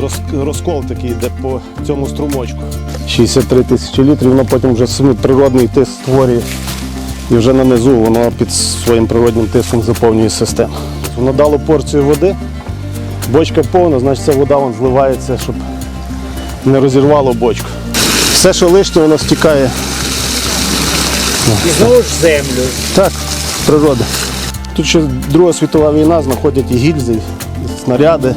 розподіл, роз- розкол такий йде по цьому струмочку. 63 тисячі літрів, воно потім вже самі природний тиск створює. І вже на низу воно під своїм природним тиском заповнює систему. Воно дало порцію води, бочка повна, значить ця вода вон зливається, щоб не розірвало бочку. Все, що лишнє, воно стікає. І знову ж землю. Так, природа. Тут ще Друга світова війна, знаходять і гільзи, і снаряди.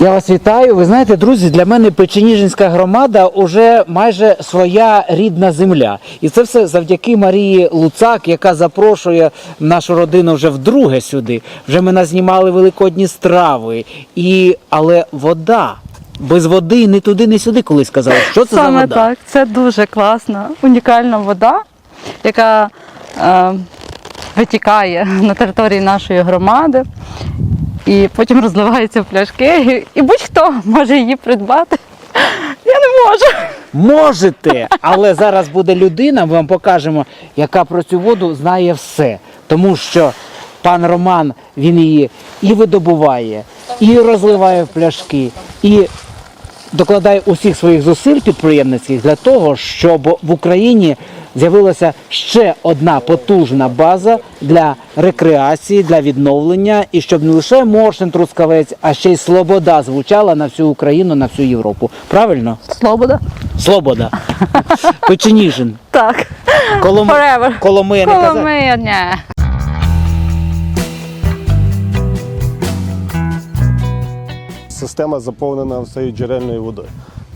Я вас вітаю. Ви знаєте, друзі, для мене Печеніжинська громада вже майже своя рідна земля. І це все завдяки Марії Луцак, яка запрошує нашу родину вже вдруге сюди. Вже ми назнімали великодні страви. І... Але вода. Без води ні туди, ні сюди колись сказали. Що це за Саме вода? так, це дуже класна, унікальна вода, яка е, витікає на території нашої громади і потім розливається в пляшки. І будь-хто може її придбати. Я не можу. Можете, але зараз буде людина, ми вам покажемо, яка про цю воду знає все. Тому що пан Роман він її і видобуває, і розливає в пляшки, і докладає усіх своїх зусиль підприємницьких для того, щоб в Україні з'явилася ще одна потужна база для рекреації, для відновлення, і щоб не лише Моршин Трускавець, а ще й Слобода звучала на всю Україну, на всю Європу. Правильно? Слобода. Слобода. Печеніжин. Так. Колом... Forever. Коломия не казав? Коломия, ні. Система заповнена цією джерельною водою.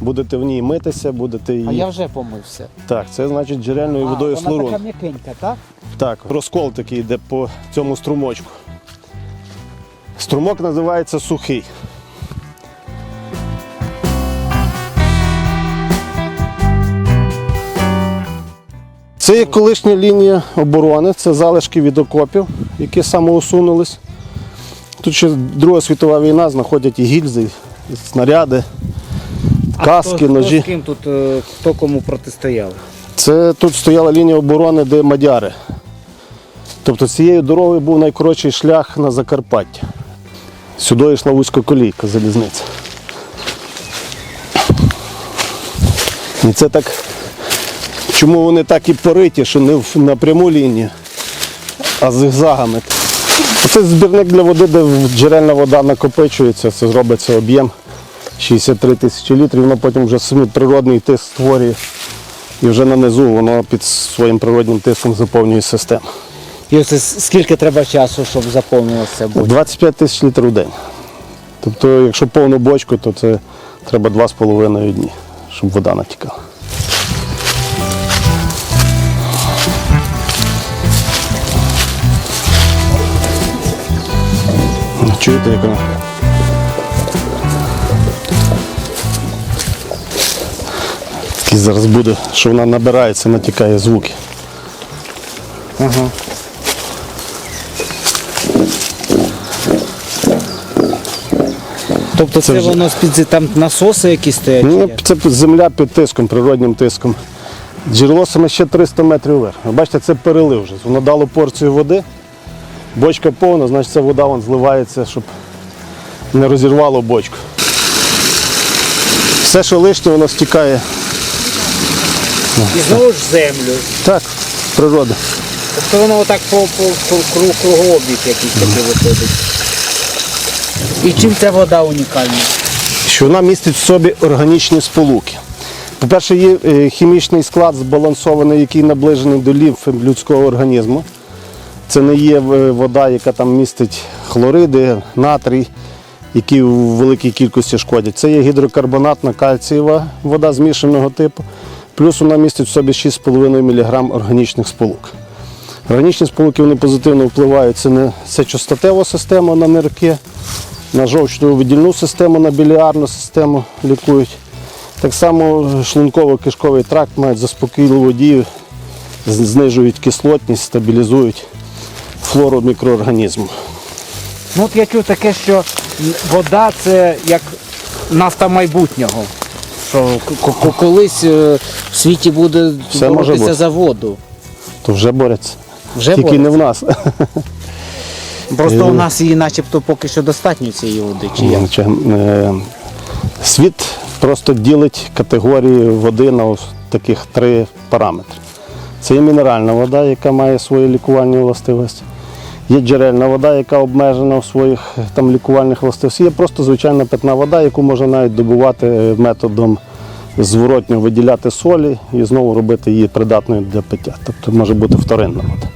Будете в ній митися, будете її. А я вже помився. Так, це значить джерельною водою вона така м'якенька, так? Так, розкол такий йде по цьому струмочку. Струмок називається сухий. Це є колишня лінія оборони, це залишки від окопів, які самоусунулись. Тут ще Друга світова війна, знаходять і гільзи, і снаряди, каски, хто, ножі. Хто з ким тут, е, хто кому протистояв? Це тут стояла лінія оборони, де мадяри. Тобто цією дорогою був найкоротший шлях на Закарпаття. Сюди йшла вузькоколійка залізниця. І це так. Чому вони так і пориті, що не на пряму лінію, а зигзагами. Це збірник для води, де джерельна вода накопичується, це зробиться об'єм 63 тисячі літрів, воно потім вже самі природний тиск створює. І вже на низу воно під своїм природним тиском заповнює систему. І ось скільки треба часу, щоб заповнилося бочка? 25 тисяч літрів в день. Тобто, якщо повну бочку, то це треба 2,5 дні, щоб вода натікала. Чуєте, як вона? Такий зараз буде, що вона набирається, натікає звуки. Ага. Тобто це, Це вже- воно з-під там насоси якісь стоять? чи Ну, це земля під тиском, природнім тиском. Джерело саме ще 300 метрів вверх. Бачите, це перелив вже. Воно дало порцію води. Бочка повна, значить ця вода вон зливається, щоб не розірвало бочку. Все, що лишнє, воно стікає. І знову ж землю. Так, природа. Тобто воно отак по, по, по круг, кругообіг якийсь такий виходить. І чим ця вода унікальна? що вона містить в собі органічні сполуки. По-перше, є е, хімічний склад збалансований, який наближений до лімфи людського організму. Це не є е, вода, яка там містить хлориди, натрій, які у великій кількості шкодять. Це є гідрокарбонатна кальцієва вода змішаного типу. Плюс вона містить в собі 6,5 мг органічних сполук. Органічні сполуки вони позитивно впливають це на сечостатеву систему, на нирки, на жовчну видільну систему, на біліарну систему лікують. Так само шлунково-кишковий тракт мають заспокійливу дію, знижують кислотність, стабілізують флору мікроорганізму. Ну от я чув таке, що вода це як нафта майбутнього. Що колись е, в світі буде Все може боротися бути. за воду. То вже борються. Вже Тільки не в нас. Просто Е. у нас її начебто поки що достатньо цієї води. Чи як? Чи, е, Світ просто ділить категорії води на ось таких три параметри. Це є мінеральна вода, яка має свої лікувальні властивості. Є джерельна вода, яка обмежена в своїх там лікувальних властивостях. Є просто звичайна питна вода, яку можна навіть добувати е, методом зворотньо виділяти солі і знову робити її придатною для пиття. Тобто може бути вторинна вода.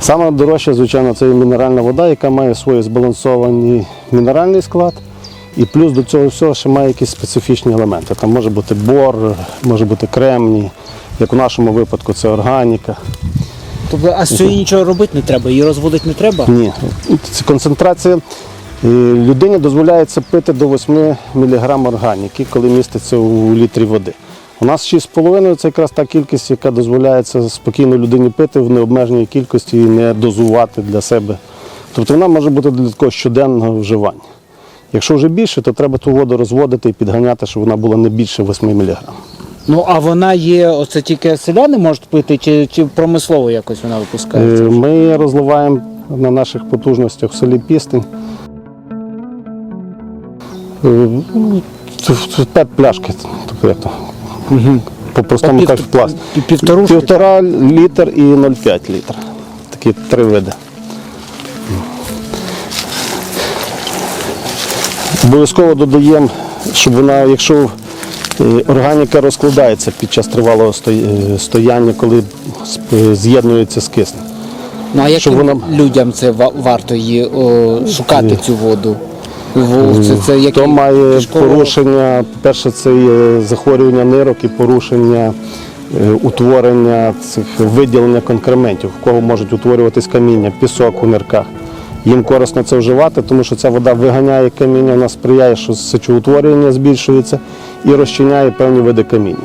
Саме дорожче, звичайно, це є мінеральна вода, яка має свій збалансований мінеральний склад. І плюс до цього всього ще має якісь специфічні елементи. Там може бути бор, може бути кремній, як у нашому випадку це органіка. Тобто, а з цієї нічого робити не треба, її розводити не треба. Ні, це концентрація. е, Людині дозволяється пити до 8 мг органіки, коли міститься у літрі води. У нас 6,5 це якраз та кількість, яка дозволяється спокійно людині пити в необмеженій кількості і не дозувати для себе. Тобто вона може бути для такого щоденного вживання. Якщо вже більше, то треба ту воду розводити і підганяти, щоб вона була не більше 8 мг. Ну а вона є, оце тільки селяни можуть пити, чи, чи промислово якось вона випускається? Е, Ми розливаємо на наших потужностях в селі Пістень. Е, це- це П'ять пляшки, тобто як то, по-простому Пів- кажуть, пласт. пів- півторушки? Півтора літр і 0,5 літр. Такі три види. Обов'язково додаємо, щоб вона, якщо органіка розкладається під час тривалого е, стояння, коли з'єднується з киснем. Ну а як щоб вона- людям це варто її о, шукати цю воду? Це, це які Хто має порушення, перше, це є захворювання нирок і порушення е, утворення цих виділення конкрементів, в кого можуть утворюватись каміння, пісок у нирках. Їм корисно це вживати, тому що ця вода виганяє каміння, вона сприяє, що сечоутворення збільшується і розчиняє певні види каміння.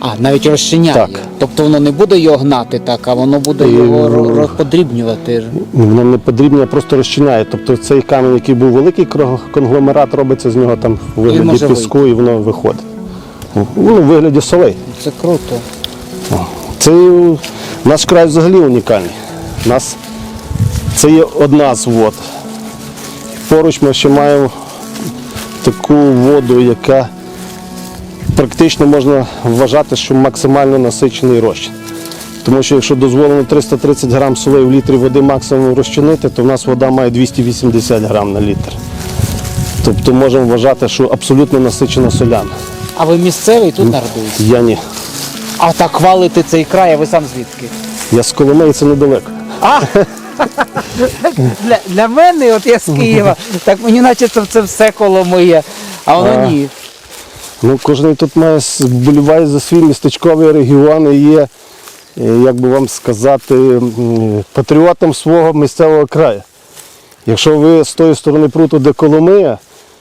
А, навіть розчиняє. Так. Тобто воно не буде його гнати так, а воно буде І, його ну, ро- розподрібнювати. Воно не подрібне, а просто розчиняє. Тобто цей камінь, який був великий конгломерат, робиться з нього там в вигляді піску і воно виходить. Ну, у вигляді солей. Це круто. Це наш край взагалі унікальний. У нас це є одна з вод. Поруч ми ще маємо таку воду, яка практично можна вважати, що максимально насичений розчин. Тому що якщо дозволено 330 грам солей в літрі води максимум розчинити, то в нас вода має 280 грам на літр. Тобто можемо вважати, що абсолютно насичена соляна. А ви місцевий тут народились? Я ні. А так хвалите цей край, а ви сам звідки? Я з Коломиї, це недалеко. А! для, для мене, от я з Києва, так мені наче це, це все коло моє, а воно А. ні. Ну, кожен тут має с- вболіває за свій містечковий регіон і є, е, як би вам сказати, м, патріотом свого місцевого краю. Якщо ви з тої сторони пруту, де Коломия,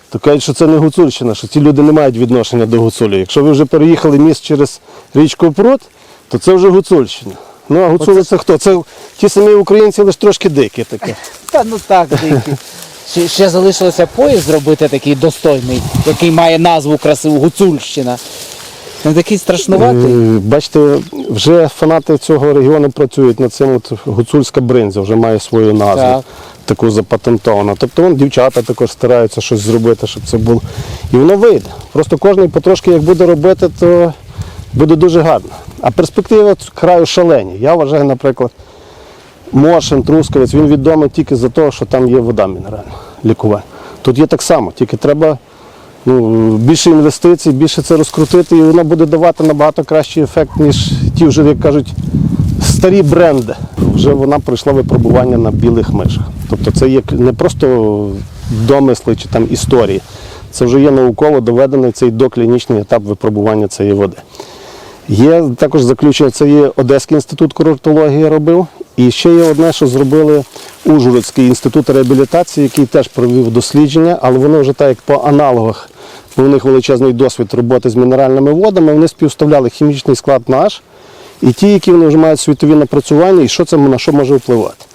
то кажуть, що це не Гуцульщина, що ці люди не мають відношення до Гуцулі. Якщо ви вже переїхали міст через річку Прут, то це вже Гуцульщина. Ну а Гуцули це хто? Це ті самі українці, лише трошки дикі таке. Та ну так, дикі. Ще, ще залишилося поїзд зробити такий достойний, який має назву красиву Гуцульщина. Він такий страшнуватий. Е, Бачите, вже фанати цього регіону працюють над цим. От гуцульська бринза вже має свою назву, Так. таку запатентовану. Тобто вон, дівчата також стараються щось зробити, щоб це було. І воно вийде. Просто кожен потрошки, як буде робити, то буде дуже гарно. А перспективи краю шалені. Я вважаю, наприклад, Моршин, Трускавець, він відомий тільки за те, що там є вода мінеральна, лікувальна. Тут є так само, тільки треба ну, більше інвестицій, більше це розкрутити, і воно буде давати набагато кращий ефект, ніж ті вже, як кажуть, старі бренди. Вже вона пройшла випробування на білих мишах. Тобто це є не просто домисли чи там історії. Це вже є науково доведений цей доклінічний етап випробування цієї води. Є також заключення, є Одеський інститут курортології робив. І ще є одне, що зробили Ужгородський інститут реабілітації, який теж провів дослідження, але вони вже так як по аналогах, бо у них величезний досвід роботи з мінеральними водами, вони співставляли хімічний склад наш і ті, які вони вже мають світові напрацювання, і що це на що може впливати.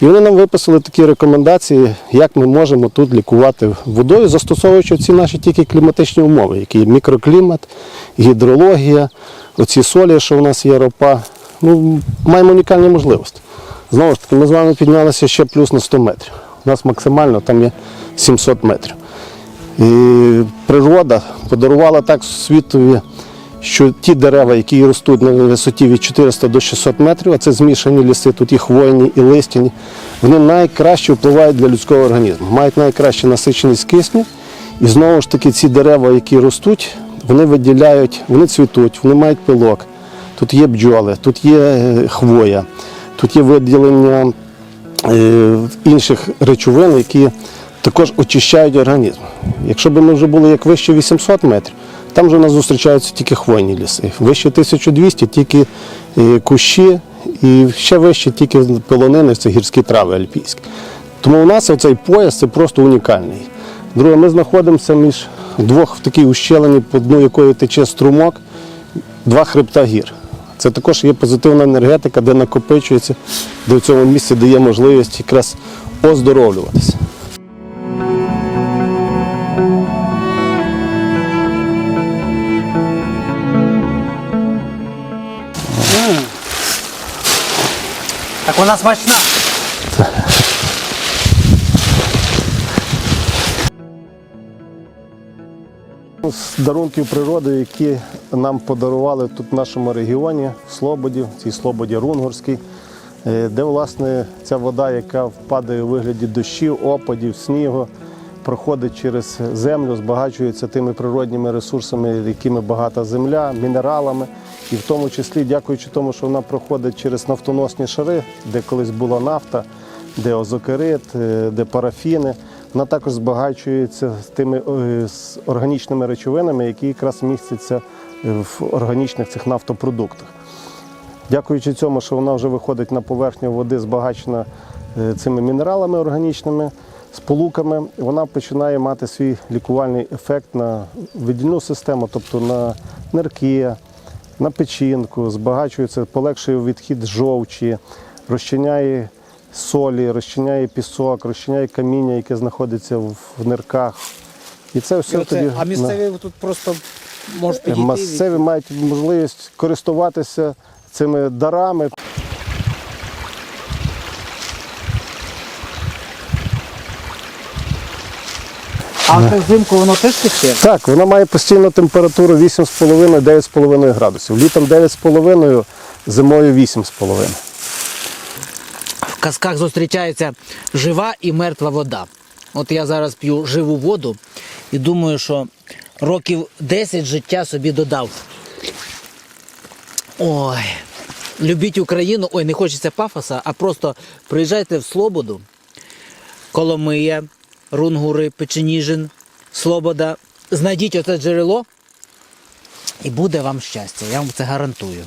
І вони нам виписали такі рекомендації, як ми можемо тут лікувати водою, застосовуючи ці наші тільки кліматичні умови, які є мікроклімат, гідрологія, оці солі, що в нас є ропа. Ну, маємо унікальні можливості. Знову ж таки, ми з вами піднялися ще плюс на 100 метрів. У нас максимально там є 700 метрів. І природа подарувала так світові, що ті дерева, які ростуть на висоті від 400 до 600 метрів, а це змішані ліси, тут і хвойні, і листяні, вони найкраще впливають для людського організму, мають найкращу насиченість кисню. І знову ж таки, ці дерева, які ростуть, вони виділяють, вони цвітуть, вони мають пилок. Тут є бджоли, тут є е, хвоя, тут є виділення е, інших речовин, які також очищають організм. Якщо б ми вже були як вище 800 метрів, там вже у нас зустрічаються тільки хвойні ліси. Вище 1200 тільки е, кущі, і ще вище тільки полонини, це гірські трави альпійські. Тому у нас цей пояс це просто унікальний. Друге, ми знаходимося між двох в такій ущелині, по дну якої тече струмок, два хребта гір. Це також є позитивна енергетика, де накопичується, де в цьому місці дає можливість якраз оздоровлюватися. Так вона смачна. З дарунків природи, які нам подарували тут в нашому регіоні, в Слободі, в цій Слободі Рунгорській, е, де власне ця вода, яка впадає у вигляді дощів, опадів, снігу, проходить через землю, збагачується тими природніми ресурсами, якими багата земля, мінералами. І в тому числі, дякуючи тому, що вона проходить через нафтоносні шари, де колись була нафта, де озокерит, е, де парафіни. Вона також збагачується з тими е, з органічними речовинами, які якраз містяться е, в органічних цих нафтопродуктах. Дякуючи цьому, що вона вже виходить на поверхню води, збагачена е, цими мінералами органічними, сполуками, вона починає мати свій лікувальний ефект на видільну систему, тобто на нирки, на печінку, збагачується, полегшує відхід жовчі, розчиняє солі, розчиняє пісок, розчиняє каміння, яке знаходиться в нирках. І це все тоді а на- місцеві тут просто можуть підійти. Місцеві мають можливість користуватися цими дарами. А це взимку воно теж тече? Так, вона має постійну температуру 8,5-9,5 градусів. Літом 9,5, зимою 8,5. Казках зустрічається жива і мертва вода. От я зараз п'ю живу воду і думаю, що років 10 життя собі додав. Ой, любіть Україну. Ой, не хочеться пафоса, а просто приїжджайте в Слободу, Коломия, Рунгури, Печеніжин, Слобода. Знайдіть оце джерело і буде вам щастя. Я вам це гарантую.